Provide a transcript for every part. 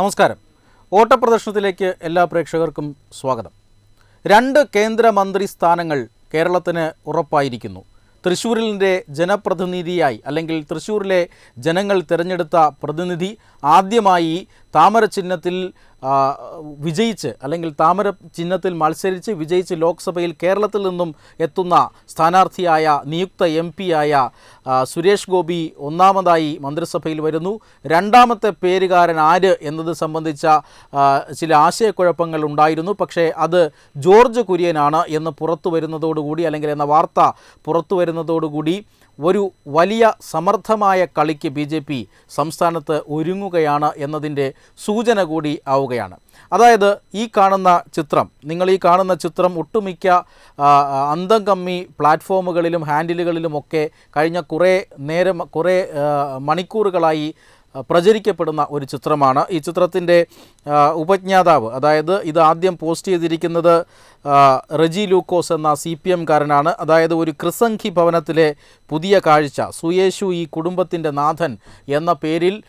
നമസ്കാരം. ഓട്ടപ്രദർശനത്തിലേക്ക് എല്ലാ പ്രേക്ഷകർക്കും സ്വാഗതം. രണ്ട് കേന്ദ്രമന്ത്രി സ്ഥാനങ്ങൾ കേരളത്തിന് ഉറപ്പായിരിക്കുന്നു. തൃശ്ശൂരിന്റെ ജനപ്രതിനിധിയായി അല്ലെങ്കിൽ തൃശ്ശൂരിലെ ജനങ്ങൾ തിരഞ്ഞെടുത്ത പ്രതിനിധി ആദ്യമായി താമര ചിഹ്നത്തിൽ വിജയിച്ച് അല്ലെങ്കിൽ താമര ചിഹ്നത്തിൽ മത്സരിച്ച് വിജയിച്ച് ലോക്സഭയിൽ കേരളത്തിൽ നിന്നും എത്തുന്ന സ്ഥാനാർത്ഥിയായ നിയുക്ത എം ആയ സുരേഷ് ഗോപി ഒന്നാമതായി മന്ത്രിസഭയിൽ വരുന്നു. രണ്ടാമത്തെ പേരുകാരൻ ആര് എന്നത് സംബന്ധിച്ച ചില ആശയക്കുഴപ്പങ്ങൾ ഉണ്ടായിരുന്നു. പക്ഷേ അത് ജോർജ് കുര്യനാണ് എന്ന് പുറത്തു വരുന്നതോടുകൂടി അല്ലെങ്കിൽ എന്ന വാർത്ത പുറത്തു വരുന്നതോടുകൂടി ഒരു വലിയ സമർത്ഥമായ കളിക്ക് ബി ജെ പി സംസ്ഥാനത്ത് ഒരുങ്ങുകയാണ് എന്നതിന്റെ സൂചന കൂടി ആവുകയാണ്. അതായത് ഈ കാണുന്ന ചിത്രം നിങ്ങൾ ഈ കാണുന്ന ചിത്രം ഒട്ടുമിക്ക അന്തം കമ്മി പ്ലാറ്റ്ഫോമുകളിലും ഹാൻഡിലുകളിലുമൊക്കെ കഴിഞ്ഞ കുറേ നേരം കുറേ മണിക്കൂറുകളായി പ്രചരിക്കപ്പെടുന്ന ഒരു ചിത്രമാണ്. ഈ ചിത്രത്തിന്റെ ഉപജ്ഞാതാവ് അതായത് ഇത് ആദ്യം പോസ്റ്റ് ചെയ്തിരിക്കുന്നത് റെജി ലൂക്കോസ് എന്ന സി പി എംകാരനാണ്. അതായത് ഒരു ക്രിസംഖി ഭവനത്തിലെ പുതിയ കാഴ്ച സുയേശു ഈ കുടുംബത്തിന്റെ നാഥൻ എന്ന പേരിൽ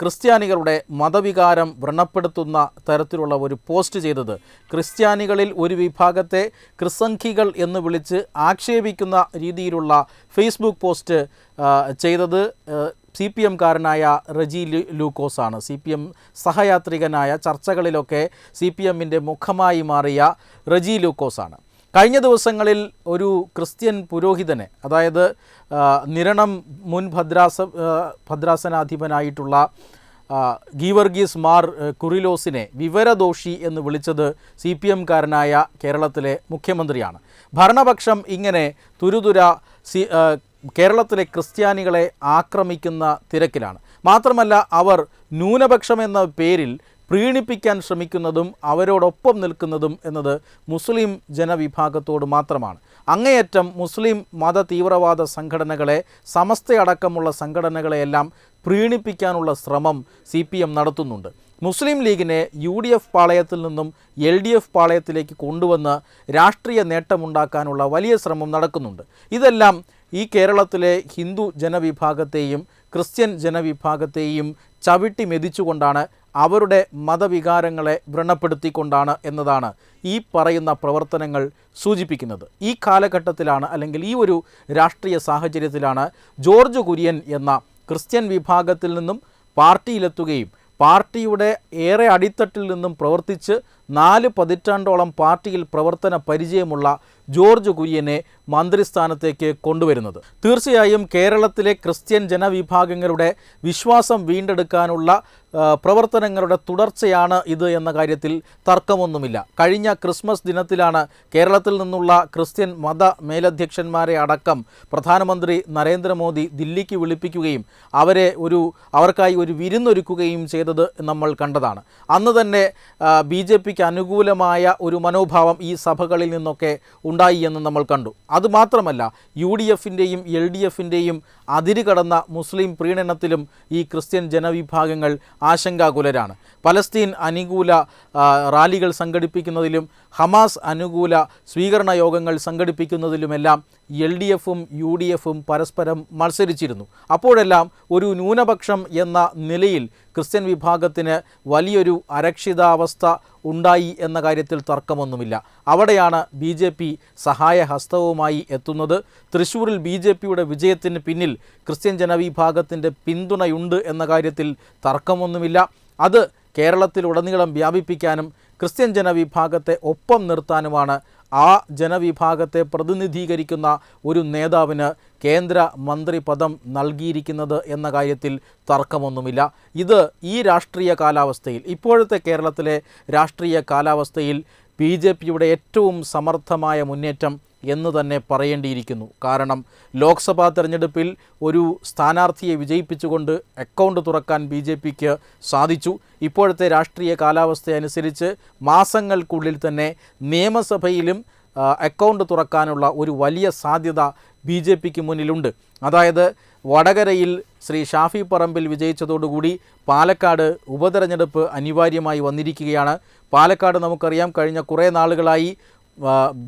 ക്രിസ്ത്യാനികളുടെ മതവികാരം വ്രണപ്പെടുത്തുന്ന തരത്തിലുള്ള ഒരു പോസ്റ്റ് ചെയ്തത്. ക്രിസ്ത്യാനികളിൽ ഒരു വിഭാഗത്തെ ക്രിസംഖികൾ എന്ന് വിളിച്ച് ആക്ഷേപിക്കുന്ന രീതിയിലുള്ള ഫേസ്ബുക്ക് പോസ്റ്റ് ചെയ്തത് സി പി എംകാരനായ റജി ലൂക്കോസാണ്. സി പി എം സഹയാത്രികനായ ചർച്ചകളിലൊക്കെ സി പി എമ്മിന്റെ മുഖമായി മാറിയ റജി ലൂക്കോസാണ്. കഴിഞ്ഞ ദിവസങ്ങളിൽ ഒരു ക്രിസ്ത്യൻ പുരോഹിതനെ അതായത് നിരണം മുൻ ഭദ്രാസ ഭദ്രാസനാധിപനായിട്ടുള്ള ഗീവർഗീസ് മാർ കുറിലോസിനെ വിവരദോഷി എന്ന് വിളിച്ചത് സി പി എംകാരനായ കേരളത്തിലെ മുഖ്യമന്ത്രിയാണ്. ഭരണപക്ഷം ഇങ്ങനെ തുരുതുര സി കേരളത്തിലെ ക്രിസ്ത്യാനികളെ ആക്രമിക്കുന്ന തിരക്കിലാണ്. മാത്രമല്ല അവർ ന്യൂനപക്ഷം എന്ന പേരിൽ പ്രീണിപ്പിക്കാൻ ശ്രമിക്കുന്നതും അവരോടൊപ്പം നിൽക്കുന്നതും എന്നത് മുസ്ലിം ജനവിഭാഗത്തോട് മാത്രമാണ്. അങ്ങേയറ്റം മുസ്ലിം മത തീവ്രവാദ സംഘടനകളെ സമസ്തയടക്കമുള്ള സംഘടനകളെയെല്ലാം പ്രീണിപ്പിക്കാനുള്ള ശ്രമം സി പി എം നടത്തുന്നുണ്ട്. മുസ്ലിം ലീഗിനെ യു ഡി എഫ് പാളയത്തിൽ നിന്നും എൽ ഡി എഫ് പാളയത്തിലേക്ക് കൊണ്ടുവന്ന് രാഷ്ട്രീയ നേട്ടമുണ്ടാക്കാനുള്ള വലിയ ശ്രമം നടക്കുന്നുണ്ട്. ഇതെല്ലാം ഈ കേരളത്തിലെ ഹിന്ദു ജനവിഭാഗത്തെയും ക്രിസ്ത്യൻ ജനവിഭാഗത്തെയും ചവിട്ടി മെതിച്ചുകൊണ്ടാണ് അവരുടെ മതവികാരങ്ങളെ വ്രണപ്പെടുത്തിക്കൊണ്ടാണ് എന്നതാണ് ഈ പറയുന്ന പ്രവർത്തനങ്ങൾ സൂചിപ്പിക്കുന്നത്. ഈ കാലഘട്ടത്തിലാണ് അല്ലെങ്കിൽ ഈ ഒരു രാഷ്ട്രീയ സാഹചര്യത്തിലാണ് ജോർജ് കുര്യൻ എന്ന ക്രിസ്ത്യൻ വിഭാഗത്തിൽ നിന്നും പാർട്ടിയിലെത്തുകയും പാർട്ടിയുടെ ഏറെ അടിത്തട്ടിൽ നിന്നും പ്രവർത്തിച്ച് നാല് പതിറ്റാണ്ടോളം പാർട്ടിയിൽ പ്രവർത്തന പരിചയമുള്ള ജോർജ് കുര്യനെ മന്ത്രിസ്ഥാനത്തേക്ക് കൊണ്ടുവരുന്നത്. തീർച്ചയായും കേരളത്തിലെ ക്രിസ്ത്യൻ ജനവിഭാഗങ്ങളുടെ വിശ്വാസം വീണ്ടെടുക്കാനുള്ള പ്രവർത്തനങ്ങളുടെ തുടർച്ചയാണ് ഇത് എന്ന കാര്യത്തിൽ തർക്കമൊന്നുമില്ല. കഴിഞ്ഞ ക്രിസ്മസ് ദിനത്തിലാണ് കേരളത്തിൽ നിന്നുള്ള ക്രിസ്ത്യൻ മത മേലധ്യക്ഷന്മാരെ അടക്കം പ്രധാനമന്ത്രി നരേന്ദ്രമോദി ദില്ലിക്ക് വിളിപ്പിക്കുകയും അവരെ ഒരു അവർക്കായി ഒരു വിരുന്നൊരുക്കുകയും ചെയ്തത് നമ്മൾ കണ്ടതാണ്. അന്ന് തന്നെ ബി ജെ പിക്ക് അനുകൂലമായ ഒരു മനോഭാവം ഈ സഭകളിൽ നിന്നൊക്കെ ഉണ്ടായി എന്ന് നമ്മൾ കണ്ടു. അതുമാത്രമല്ല യു ഡി എഫിന്റെയും എൽ ഡി എഫിന്റെയും അതിര് കടന്ന മുസ്ലിം പ്രീണനത്തിലും ഈ ക്രിസ്ത്യൻ ജനവിഭാഗങ്ങൾ ആശങ്കാകുലരാണ്. പലസ്തീൻ അനുകൂല റാലികൾ സംഘടിപ്പിക്കുന്നതിലും ഹമാസ് അനുകൂല സ്വീകരണ യോഗങ്ങൾ സംഘടിപ്പിക്കുന്നതിലുമെല്ലാം എൽ ഡി എഫും യു ഡി എഫും പരസ്പരം മത്സരിച്ചിരുന്നു. അപ്പോഴെല്ലാം ഒരു ന്യൂനപക്ഷം എന്ന നിലയിൽ ക്രിസ്ത്യൻ വിഭാഗത്തിന് വലിയൊരു അരക്ഷിതാവസ്ഥ ഉണ്ടായി എന്ന കാര്യത്തിൽ തർക്കമൊന്നുമില്ല. അവിടെയാണ് ബി ജെ പി സഹായഹസ്തവുമായി എത്തുന്നത്. തൃശ്ശൂരിൽ ബി ജെ പിയുടെ വിജയത്തിന് പിന്നിൽ ക്രിസ്ത്യൻ ജനവിഭാഗത്തിന്റെ പിന്തുണയുണ്ട് എന്ന കാര്യത്തിൽ തർക്കമൊന്നുമില്ല. അത് കേരളത്തിലുടനീളം വ്യാപിപ്പിക്കാനും ക്രിസ്ത്യൻ ജനവിഭാഗത്തെ ഒപ്പം നിർത്താനുമാണ് ആ ജനവിഭാഗത്തെ പ്രതിനിധീകരിക്കുന്ന ഒരു നേതാവിന് കേന്ദ്ര മന്ത്രി പദം നൽകിയിരിക്കുന്നത് എന്ന കാര്യത്തിൽ തർക്കമൊന്നുമില്ല. ഇത് ഈ രാഷ്ട്രീയ കാലാവസ്ഥയിൽ ഇപ്പോഴത്തെ കേരളത്തിലെ രാഷ്ട്രീയ കാലാവസ്ഥയിൽ ബി ജെ പിയുടെ ഏറ്റവും സമർത്ഥമായ മുന്നേറ്റം എന്ന് തന്നെ പറയേണ്ടിയിരിക്കുന്നു. കാരണം ലോക്സഭാ തെരഞ്ഞെടുപ്പിൽ ഒരു സ്ഥാനാർത്ഥിയെ വിജയിപ്പിച്ചുകൊണ്ട് അക്കൗണ്ട് തുറക്കാൻ ബി ജെ പിക്ക് സാധിച്ചു. ഇപ്പോഴത്തെ രാഷ്ട്രീയ കാലാവസ്ഥ അനുസരിച്ച് മാസങ്ങൾക്കുള്ളിൽ തന്നെ നിയമസഭയിലും അക്കൗണ്ട് തുറക്കാനുള്ള ഒരു വലിയ സാധ്യത ബി ജെ പിക്ക് മുന്നിലുണ്ട്. അതായത് വടകരയിൽ ശ്രീ ഷാഫി പറമ്പിൽ വിജയിച്ചതോടുകൂടി പാലക്കാട് ഉപതെരഞ്ഞെടുപ്പ് അനിവാര്യമായി വന്നിരിക്കുകയാണ്. പാലക്കാട് നമുക്കറിയാം കഴിഞ്ഞ കുറേ നാളുകളായി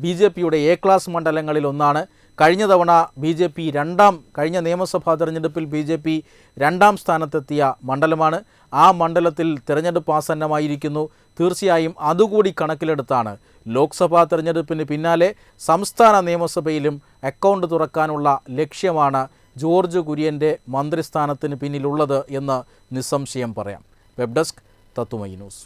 ബി ജെ പിയുടെ എ ക്ലാസ് മണ്ഡലങ്ങളിൽ ഒന്നാണ്. കഴിഞ്ഞ തവണ ബി ജെ പി രണ്ടാം കഴിഞ്ഞ നിയമസഭാ തിരഞ്ഞെടുപ്പിൽ ബി ജെ പി രണ്ടാം സ്ഥാനത്തെത്തിയ മണ്ഡലമാണ്. ആ മണ്ഡലത്തിൽ തിരഞ്ഞെടുപ്പ് ആസന്നമായിരിക്കുന്നു. തീർച്ചയായും അതുകൂടി കണക്കിലെടുത്താണ് ലോക്സഭാ തിരഞ്ഞെടുപ്പിന് പിന്നാലെ സംസ്ഥാന നിയമസഭയിലും അക്കൗണ്ട് തുറക്കാനുള്ള ലക്ഷ്യമാണ് ജോർജ് കുര്യന്റെ മന്ത്രിസ്ഥാനത്തിന് പിന്നിലുള്ളത് എന്ന് നിസ്സംശയം പറയാം. വെബ് ഡെസ്ക് തത്തുമൈ ന്യൂസ്.